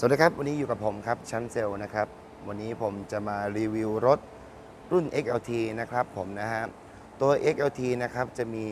สวัสดีครับ วันนี้อยู่กับผมครับชั้นเซลนะครับ วันนี้ผมจะมารีวิวรถรุ่น XLT นะครับผมนะฮะตัว XLT นะครับจะมี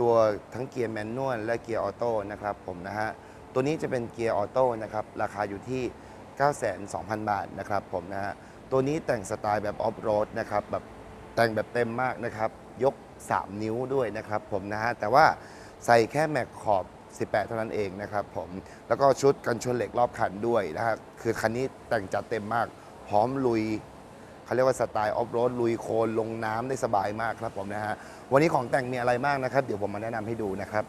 ตัวทั้งเกียร์แมนนวลและเกียร์ออโต้นะครับผมนะฮะตัวนี้จะเป็นเกียร์ออโต้นะครับราคาอยู่ที่ 9,200,000บาทนะครับผมนะฮะตัวนี้แต่งสไตล์แบบออฟโรดนะครับแบบแต่งแบบเต็มมากนะครับยก 3 นิ้วด้วยนะครับผมนะฮะแต่ว่าใส่แค่แม็กขอบ 18 เท่านั้นเองนะครับผม แล้วก็ชุดกันชนเหล็กรอบคันด้วยนะฮะคือคันนี้แต่งจัดเต็มมาก พร้อมลุยเขาเรียกว่าสไตล์ออฟโรดลุยโคลนลงน้ำได้สบายมากครับผมนะฮะ วันนี้ของแต่งมีอะไรมากนะครับ เดี๋ยวผมมาแนะนำให้ดูนะครับ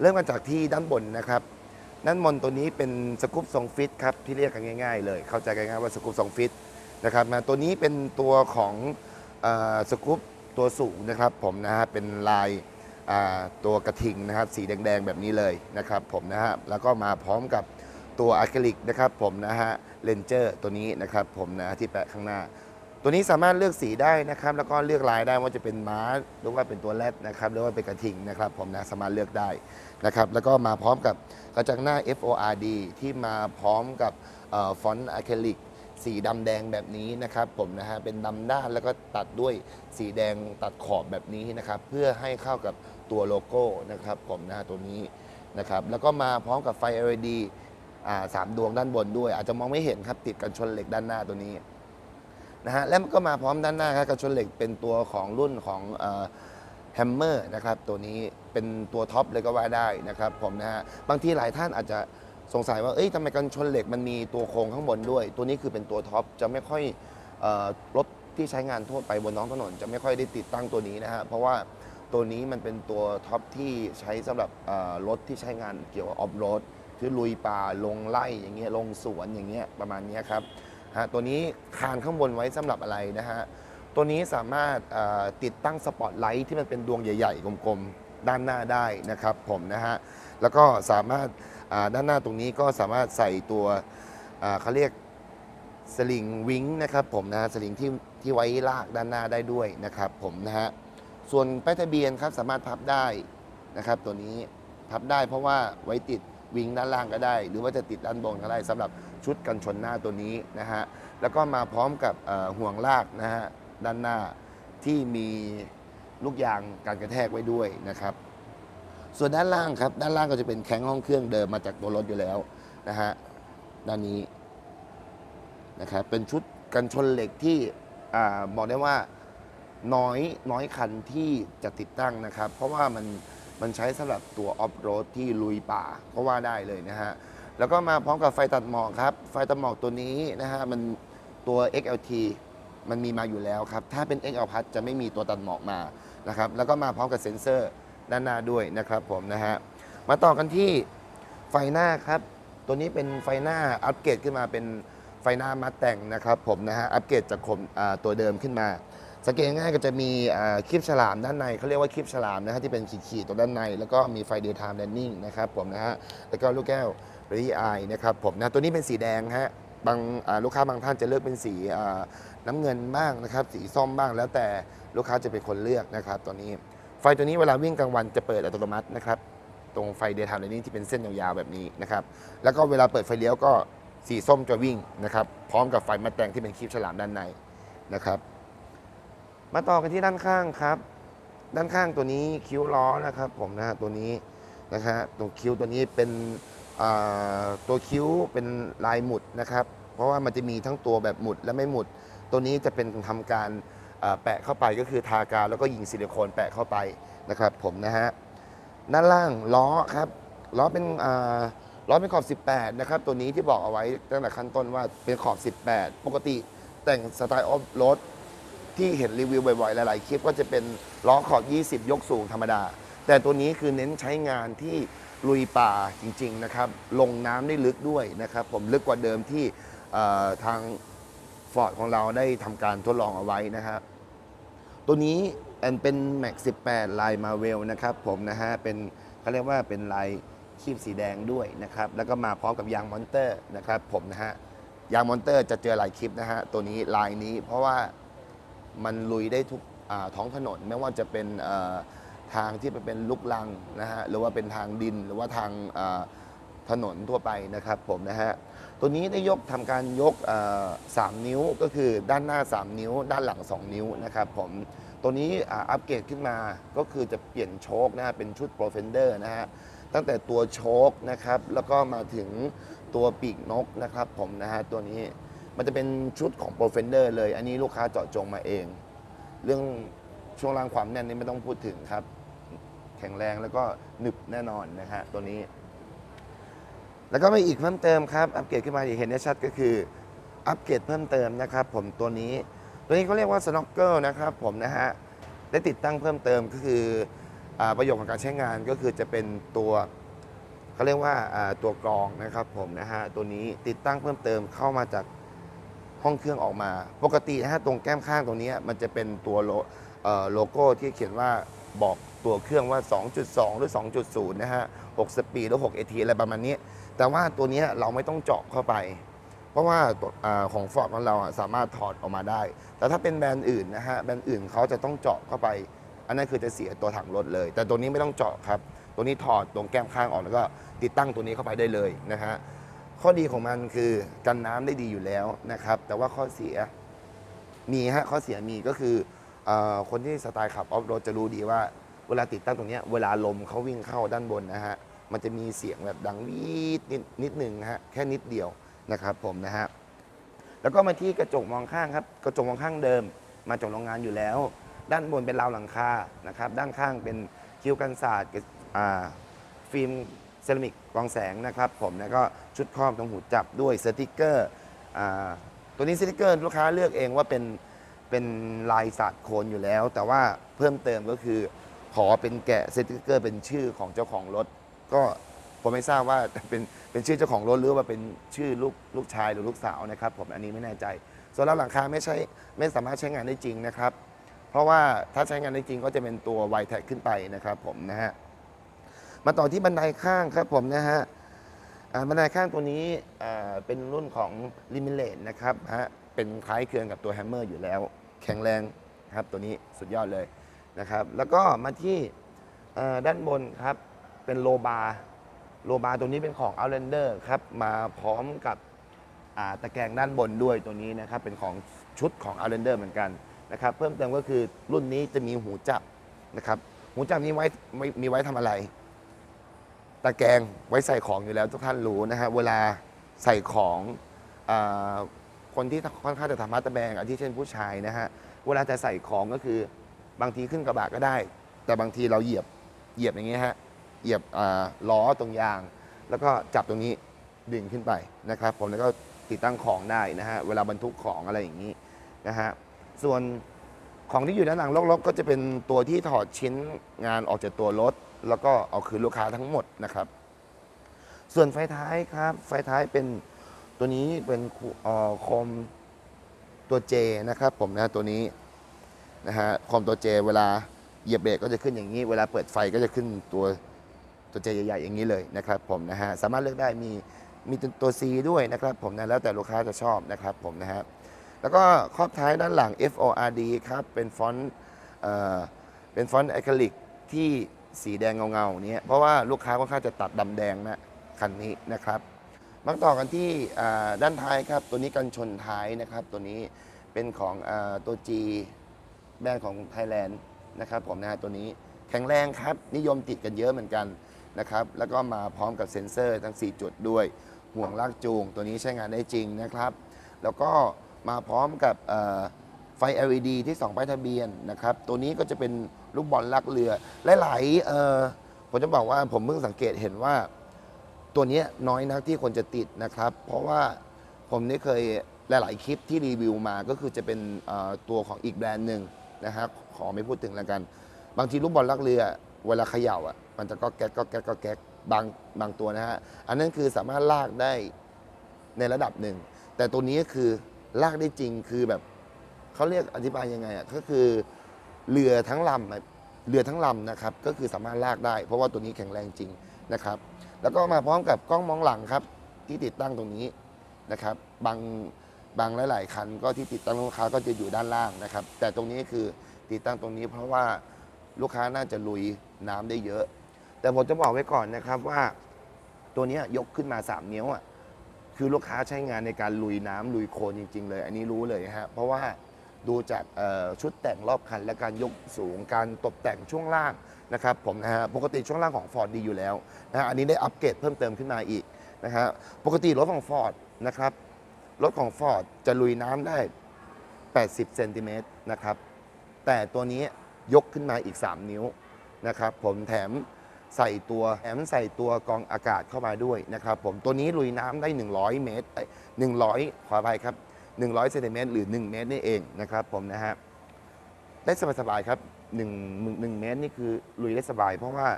เริ่มกันจากที่ด้านบนนะครับ ด้านบนตัวนี้เป็นสกู๊ปทรงฟิตครับที่เรียกกันง่ายๆ เลย เข้าใจกันง่ายๆว่าสกู๊ปทรงฟิตนะครับมาตัวนี้เป็นตัวของอสกู๊ปตัวสูงนะครับผมนะฮะเป็นลาย ตัวกระทิงนะครับสีแดงๆแบบนี้เลยนะครับผมนะฮะแล้วก็มาพร้อมกับตัวอะคริลิกนะครับผมนะฮะเลนเจอร์ตัวนี้นะครับผมนะที่แปะข้างหน้า ตัวนี้สามารถเลือกสีได้นะครับ แล้วก็เลือกลายได้ว่าจะเป็นม้าหรือว่าเป็นตัวแรดนะครับหรือว่าเป็นกระทิงนะครับผมนะสามารถเลือกได้นะครับแล้วก็มาพร้อมกับกระจังหน้า FORD ที่มาพร้อมกับฟอนต์อะคริลิกสีดำแดงแบบนี้นะครับผมนะฮะเป็นดำด้านแล้วก็ตัดด้วยสีแดงตัดขอบแบบนี้นะครับเพื่อให้เข้ากับ ตัวโลโก้นะครับผมนะฮะตัวนี้นะครับแล้วก็มาพร้อมกับไฟ LED อ่าสามดวงด้านบนด้วย อาจจะมองไม่เห็นครับติดกันชนเหล็กด้านหน้าตัวนี้นะฮะแล้วก็มาพร้อมด้านหน้าครับกันชนเหล็กเป็นตัวของรุ่นของแฮมเมอร์นะครับตัวนี้เป็นตัวท็อปเลยก็ว่าได้นะครับผมนะฮะบางทีหลายท่านอาจจะสงสัยว่าเอ้ยทำไมกันชนเหล็กมันมีตัวโครงข้างบนด้วย ตัวนี้คือเป็นตัวท็อปจะไม่ค่อยรถที่ใช้งานทั่วไปบนท้องถนนจะไม่ค่อยได้ติดตั้งตัวนี้นะฮะเพราะว่า ตัวนี้มันเป็นตัวท็อปที่ใช้สำหรับเอ่อรถที่ใช้งานเกี่ยวกับออฟโรดคือลุยป่าลงไล่อย่างเงี้ยลงสวนอย่างเงี้ยประมาณเนี้ยครับฮะตัวนี้คานข้างบนไว้สำหรับอะไรนะฮะ ตัวนี้สามารถเอ่อติดตั้งสปอตไลท์ที่มันเป็นดวงใหญ่ ๆ กลมๆ ด้านหน้าได้นะครับผมนะฮะ แล้วก็สามารถอ่าด้านหน้าตรงนี้ก็สามารถใส่ตัวอ่าเขาเรียกสลิงวิงนะครับผมนะฮะสลิงที่ที่ไว้ลากด้านหน้าได้ด้วยนะครับผมนะฮะ ส่วนป้ายทะเบียนครับสามารถพับได้นะครับ ตัวนี้พับได้เพราะว่าไว้ติดวิงด้านล่างก็ได้ หรือว่าจะติดด้านบนก็ได้สำหรับชุดกันชนหน้าตัวนี้นะฮะแล้วก็มาพร้อมกับห่วงลากนะฮะด้านหน้าที่มีลูกยางการกระแทกไว้ด้วยนะครับ ส่วนด้านล่างครับด้านล่างก็จะเป็นแข้งห้องเครื่องเดิมมาจากตัวรถอยู่แล้วนะฮะด้านนี้นะครับเป็นชุดกันชนเหล็กที่อบอกได้ว่า น้อยน้อยคันที่จะติดตั้งนะครับ เพราะว่ามันมันใช้สำหรับตัวออฟโรดที่ลุยป่าก็ว่าได้เลยนะฮะ แล้วก็มาพร้อมกับไฟตัดหมอกครับ ไฟตัดหมอกตัวนี้นะฮะมันตัว XLT มันมีมาอยู่แล้วครับ ถ้าเป็น XL Plus จะไม่มีตัวตัดหมอกมานะครับ แล้วก็มาพร้อมกับเซ็นเซอร์ด้านหน้าด้วยนะครับผมนะฮะ มาต่อกันที่ไฟหน้าครับ ตัวนี้เป็นไฟหน้าอัปเกรดขึ้นมาเป็นไฟหน้ามัดแต่งนะครับผมนะฮะ อัปเกรดจากคมตัวเดิมขึ้นมา สังเกตง่ายก็จะมีคลิปฉลามด้านในเขาเรียกว่าคลิปฉลามนะฮะที่เป็นขีดๆตัวด้านใน แล้วก็มีไฟ daytime running นะครับผมนะฮะแล้วก็ลูกแก้ว ready eye นะครับผมนะตัวนี้เป็นสีแดงฮะบางลูกค้าบางท่านจะเลือกเป็นสีน้ำเงินบ้างนะครับ สีส้มบ้างแล้วแต่ลูกค้าจะเป็นคนเลือกนะครับตัวนี้ ไฟตัวนี้เวลาวิ่งกลางวันจะเปิดอัตโนมัตินะครับตรงไฟเดย์ไทม์เลนนิ่งที่เป็นเส้นยาวๆแบบนี้นะครับแล้วก็เวลาเปิดไฟเลี้ยวก็สีส้มจะวิ่งนะครับพร้อมกับไฟมาแตงที่เป็นคลิปฉลามด้านในนะครับ มาต่อกันที่ด้านข้างครับ ด้านข้างตัวนี้คิ้วล้อนะครับผมนะฮะตัวนี้นะฮะตรงคิ้วตัวนี้เป็นตัวคิ้วเป็นลายหมุดนะครับ เพราะว่ามันจะมีทั้งตัวแบบหมุดและไม่หมุด ตัวนี้จะเป็นทำการแปะเข้าไปก็คือทากาวแล้วก็ยิงซิลิโคนแปะเข้าไปนะครับผมนะฮะด้านล่างล้อครับล้อเป็นล้อเป็นขอบ 18 นะครับ ตัวนี้ที่บอกเอาไว้ตั้งแต่ขั้นต้นว่าเป็นขอบ 18 ปกติแต่งสไตล์ออฟโรด ที่เห็นรีวิวบ่อยๆ หลายๆ คลิปก็จะเป็นล้อขอบ 20 ยกสูงธรรมดา แต่ตัวนี้คือเน้นใช้งานที่ลุยป่าจริง ๆ นะครับ ลงน้ำได้ลึกด้วยนะครับ ผมลึกกว่าเดิมที่ทางฟอร์ดของเราได้ทำการทดลองเอาไว้นะครับตัวนี้อันเป็น Max 18 ลายมาเวลนะครับผมนะฮะเป็นเขาเรียกว่าเป็นลายคีบสีแดงด้วยนะครับ แล้วก็มาพร้อมกับยางมอนเตอร์นะครับผมนะฮะยางมอนเตอร์จะเจอหลายคลิปนะฮะตัวนี้ลายนี้เพราะว่า มันลุยได้ทุกท้องถนน ไม่ว่าจะเป็นทางที่เป็นลุกลังนะฮะหรือว่าเป็นทางดินหรือว่าทางถนนทั่วไปนะครับผมนะฮะตัวนี้ได้ยกทำการยกเอ่อสามนิ้วก็คือด้านหน้า 3 นิ้ว ด้านหลัง 2 นิ้วนะครับผมตัวนี้อัปเกรดขึ้นมาก็คือจะเปลี่ยนโชคนะฮะเป็นชุด Pro Fender นะฮะตั้งแต่ตัวโชคนะครับแล้วก็มาถึงตัวปีกนกนะครับผมนะฮะตัวนี้ มันจะเป็นชุดของ Pro Fender เลย อันนี้ลูกค้าเจาะจงมาเอง เรื่องช่วงล่างความแน่นนี่ไม่ต้องพูดถึงครับ แข็งแรงแล้วก็หนึบแน่นอนนะฮะตัวนี้ แล้วก็มีอีกเพิ่มเติมครับ อัปเกรดขึ้นมาเห็นได้ชัดก็คือ อัปเกรดเพิ่มเติมนะครับ ผมตัวนี้ ตัวนี้เขาเรียกว่าสโน k เกิลนะครับ ผมนะฮะได้ติดตั้งเพิ่มเติมก็คืออประโยชน์ของการใช้งานก็คือจะเป็นตัวเขาเรียกว่าตัวกรองนะครับผมนะฮะตัวนี้ติดตั้งเพิ่มเติมเข้ามาจาก ห้องเครื่องออกมา ปกตินะฮะตรงแก้มข้างตรงนี้มันจะเป็นตัวโลโลโก้ที่เขียนว่าบอกตัวเครื่องว่า 2.2 หรือ 2.0 นะฮะ 6 สปีดหรือ6 AT อะไรประมาณนี้ แต่ว่าตัวนี้เราไม่ต้องเจาะเข้าไป เพราะว่าอของฟอร์ดของเราสามารถถอดออกมาได้ แต่ถ้าเป็นแบรนด์อื่นนะฮะ แบรนด์อื่นเขาจะต้องเจาะเข้าไป อันนั้นคือจะเสียตัวถังรถเลย แต่ตัวนี้ไม่ต้องเจาะครับ ตัวนี้ถอดตรงแก้มข้างออกแล้วก็ติดตั้งตัวนี้เข้าไปได้เลยนะฮะ ข้อดีของมันคือกันน้ำได้ดีอยู่แล้วนะครับ แต่ว่าข้อเสียมีฮะข้อเสียมีก็คืออคนที่สไตล์ขับออฟโรดจะรู้ดีว่าเวลาติดตั้งตรงนี้เวลาลมเขาวิ่งเข้าด้านบนนะฮะมันจะมีเสียงแบบดังวีดนิดนิดหนึ่งฮะแค่นิดเดียวนะครับผมนะฮะแล้วก็มาที่กระจกมองข้างครับกระจกมองข้างเดิม มาจากโรงงานอยู่แล้ว ด้านบนเป็นราวหลังคานะครับ ด้านข้างเป็นคิ้วกันศาสตร์ฟิล์ม ซรามิกกรองแสงนะครับผมแล้วก็ชุดครอบตรงหูจับด้วยสติกเกอร์ตัวนี้สติกเกอร์ลูกค้าเลือกเองว่าเป็นเป็นลายสาดโคนอยู่แล้ว แต่ว่าเพิ่มเติมก็คือ ขอเป็นแกะสติกเกอร์เป็นชื่อของเจ้าของรถ ก็ผมไม่ทราบว่าเป็นเป็นชื่อเจ้าของรถหรือว่าเป็นชื่อลูกลูกชายหรือลูกสาวนะครับ ผมอันนี้ไม่แน่ใจ ส่วนราวหลังคาไม่ใช่ไม่สามารถใช้งานได้จริงนะครับ เพราะว่าถ้าใช้งานได้จริงก็จะเป็นตัว y t แท็กขึ้นไปนะครับผมนะฮะ มาต่อที่บันไดข้างครับผมนะฮะบันไดข้างตัวนี้เป็นรุ่นของ l i m i l a t e นะครับฮะเป็นคล้ายเครืองกับตัว Hammer อยู่แล้ว แข็งแรงครับตัวนี้สุดยอดเลยนะครับ แล้วก็มาที่ด้านบนครับเป็นโลบาโลบาตัวนี้เป็นของ Outlander ครับมาพร้อมกับตะแกรงด้านบนด้วยตัวนี้นะครับเป็นของชุดของ Outlander เหมือนกันนะครับเพิ่มเติมก็คือรุ่นนี้จะมีหูจับนะครับหูจับนี้ไว้ไว้มีไว้ทำอะไร ตะแกรงไว้ใส่ของอยู่แล้วทุกท่านรู้นะฮะเวลาใส่ของอคนที่ค่อนข้างจะทำมาตะแบงอาทิเช่นผู้ชายนะฮะเวลาจะใส่ของก็คือบางทีขึ้นกระบะก็ได้ แต่บางทีเราเหยียบเหยียบอย่างเงี้ยฮะเหยียบล้อตรงยาง แล้วก็จับตรงนี้ดึงขึ้นไปนะครับ ผมแล้วก็ติดตั้งของได้นะฮะเวลาบรรทุกของอะไรอย่างนี้นะฮะส่วนของที่อยู่ด้านหลังลกๆก็จะเป็นตัวที่ถอดชิ้นงานออกจากตัวรถ แล้วก็เอาคืนลูกค้าทั้งหมดนะครับ ส่วนไฟท้ายครับ ไฟท้ายเป็นตัวนี้เป็นคูเอ่อคมตัว J นะครับ ผมนะตัวนี้นะฮะคอมตัว J เวลาเหยียบเบรกก็จะขึ้นอย่างนี้ เวลาเปิดไฟก็จะขึ้นตัวตัว J ใหญ่ๆอย่างนี้เลยนะครับผมนะฮะสามารถเลือกได้มีมีตัว C ด้วยนะครับผมนะแล้วแต่ลูกค้าจะชอบนะครับผมนะฮะแล้วก็ครอบท้ายด้านหลัง FORD ครับเป็นฟอนต์เอ่อเป็นฟอนต์อะคริลิกที่ สีแดงเงาๆเนี้ยเพราะว่าลูกค้าค่อนข้างจะตัดดำแดงนะคันนี้นะครับมาต่อกันที่ด้านท้ายครับ ตัวนี้กันชนท้ายนะครับ ตัวนี้เป็นของอตัว G แบรนด์ของไทยแลนด์นะครับผมนะฮะตัวนี้แข็งแรงครับ นิยมติดกันเยอะเหมือนกันนะครับ แล้วก็มาพร้อมกับเซ็นเซอร์ทั้ง 4 จุดด้วย ห่วงลากจูง ตัวนี้ใช้งานได้จริงนะครับ แล้วก็มาพร้อมกับไฟ LED ที่สองป้ายทะเบียนนะครับ ตัวนี้ก็จะเป็น ลูกบอลลักเรือ หลายๆเออผมจะบอกว่าผมเพิ่งสังเกตเห็นว่า ตัวนี้น้อยนักที่คนจะติดนะครับ เพราะว่าผมได้เคยหลาย ๆ คลิปที่รีวิวมาก็คือจะเป็นตัวของอีกแบรนด์หนึ่งนะครับขอไม่พูดถึงแล้วกัน บางทีลูกบอลลักเรือ เวลาเขย่าอะมันจะก็แก๊กก็แก๊กก็แก๊กบางบางตัวนะฮะอันนั้นคือสามารถลากได้ในระดับหนึ่ง แต่ตัวนี้คือลากได้จริงคือแบบเขาเรียกอธิบายยังไงอะก็คือ เรือทั้งลำเรือทั้งลำนะครับก็คือสามารถลากได้ เพราะว่าตัวนี้แข็งแรงจริงนะครับ แล้วก็มาพร้อมกับกล้องมองหลังครับที่ติดตั้งตรงนี้นะครับ บางบางหลาย ๆ คันก็ที่ติดตั้งลูกค้าก็จะอยู่ด้านล่างนะครับ แต่ตรงนี้คือติดตั้งตรงนี้ เพราะว่าลูกค้าน่าจะลุยน้ำได้เยอะ แต่ผมจะบอกไว้ก่อนนะครับว่าตัวนี้ยกขึ้นมา 3 นิ้วอะคือลูกค้าใช้งานในการลุยน้ำลุยโคลนจริง ๆ เลย อันนี้รู้เลยฮะเพราะว่า ดูจากชุดแต่งรอบคัน และการยกสูงการตกแต่งช่วงล่างนะครับผมนะฮะปกติช่วงล่างของ Ford ดีอยู่แล้วนะฮะอันนี้ได้อัปเกรดเพิ่มเติมขึ้นมาอีกนะฮะปกติรถของ Ford นะครับรถของ Ford จะลุยน้ำได้ 80เซนติเมตรนะครับแต่ตัวนี้ยกขึ้นมาอีก 3 นิ้วนะครับผมแถมใส่ตัวแถมใส่ตัวกองอากาศเข้ามาด้วยนะครับผมตัวนี้ลุยน้ำได้ 100 เมตร100 ขออภัยครับ 100เซนติเมตรหรือ 1 เมตรนี่เองนะครับผมนะฮะได้สบายๆครับ1 1เมตรนี่คือลุยได้สบาย เพราะว่า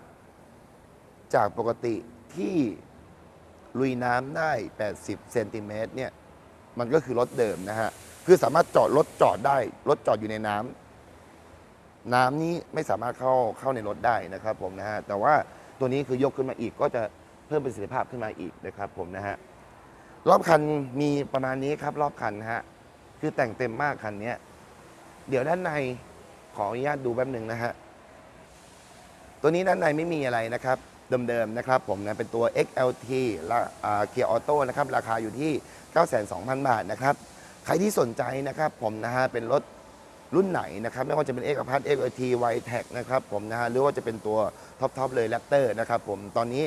จากปกติที่ลุยน้ำได้ 80เซนติเมตรเนี่ยมันก็คือรถเดิมนะฮะคือสามารถจอดรถจอดได้รถจอดอยู่ในน้ำน้ำนี้ไม่สามารถเข้าเข้าในรถได้นะครับผมนะฮะแต่ว่าตัวนี้คือยกขึ้นมาอีกก็จะเพิ่มประสิทธิภาพขึ้นมาอีกนะครับผมนะฮะ รอบคันมีประมาณนี้ครับ รอบคันฮะ คือแต่งเต็มมากคันนี้เดี๋ยวด้านในขออนุญาตดูแป๊บหนึ่งนะฮะ ตัวนี้ด้านในไม่มีอะไรนะครับ เดิมๆนะครับผมนะเป็นตัว XLT และเกียร์ออโต้นะครับ ราคาอยู่ที่ 92,000 บาทนะครับ ใครที่สนใจนะครับผมนะฮะ เป็นรถรุ่นไหนนะครับ ไม่ว่าจะเป็นเอกพัทเอกทีไวแท็กนะครับผมนะฮะ หรือว่าจะเป็นตัวท็อปทอปเลยแรปเตอร์นะครับผม ตอนนี้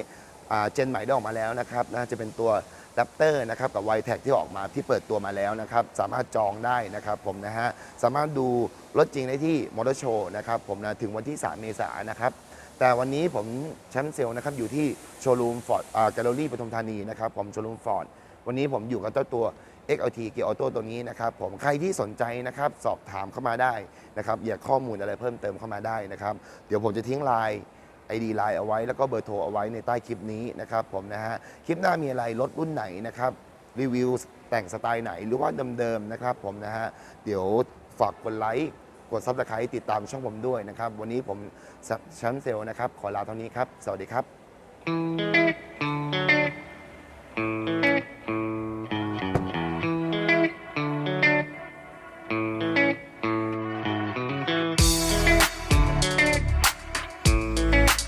เจนใหม่ได้ออกมาแล้วนะครับนะจะเป็นตัว แรปเตอร์นะครับกับไวแท็กที่ออกมาที่เปิดตัวมาแล้วนะครับสามารถจองได้นะครับผมนะฮะสามารถดูรถจริงได้ที่มอเตอร์โชว์นะครับผมนะถึงวันที่ 3 เมษายนนะครับแต่วันนี้ผมแชมป์เซลล์นะครับอยู่ที่โชว์รูมฟอร์ดแกลเลอรี่ปทุมธานีนะครับผมโชว์รูมฟอร์ดวันนี้ผมอยู่กับเจ้าตัว XLT เกียร์ออโต้ตัวนี้นะครับผมใครที่สนใจนะครับสอบถามเข้ามาได้นะครับอยากข้อมูลอะไรเพิ่มเติมเข้ามาได้นะครับ เดี๋ยวผมจะทิ้งไลน์ ไอดีไลน์เอาไว้ แล้วก็เบอร์โทรเอาไว้ในใต้คลิปนี้นะครับผมนะฮะคลิปหน้ามีอะไรรถรุ่นไหนนะครับรีวิวแต่งสไตล์ไหนหรือว่าเดิมๆนะครับผมนะฮะเดี๋ยวฝากกดไลค์กดซับสไครต์ติดตามช่องผมด้วยนะครับ วันนี้ผมแชมป์เซลนะครับ ขอลาเท่านี้ครับ สวัสดีครับ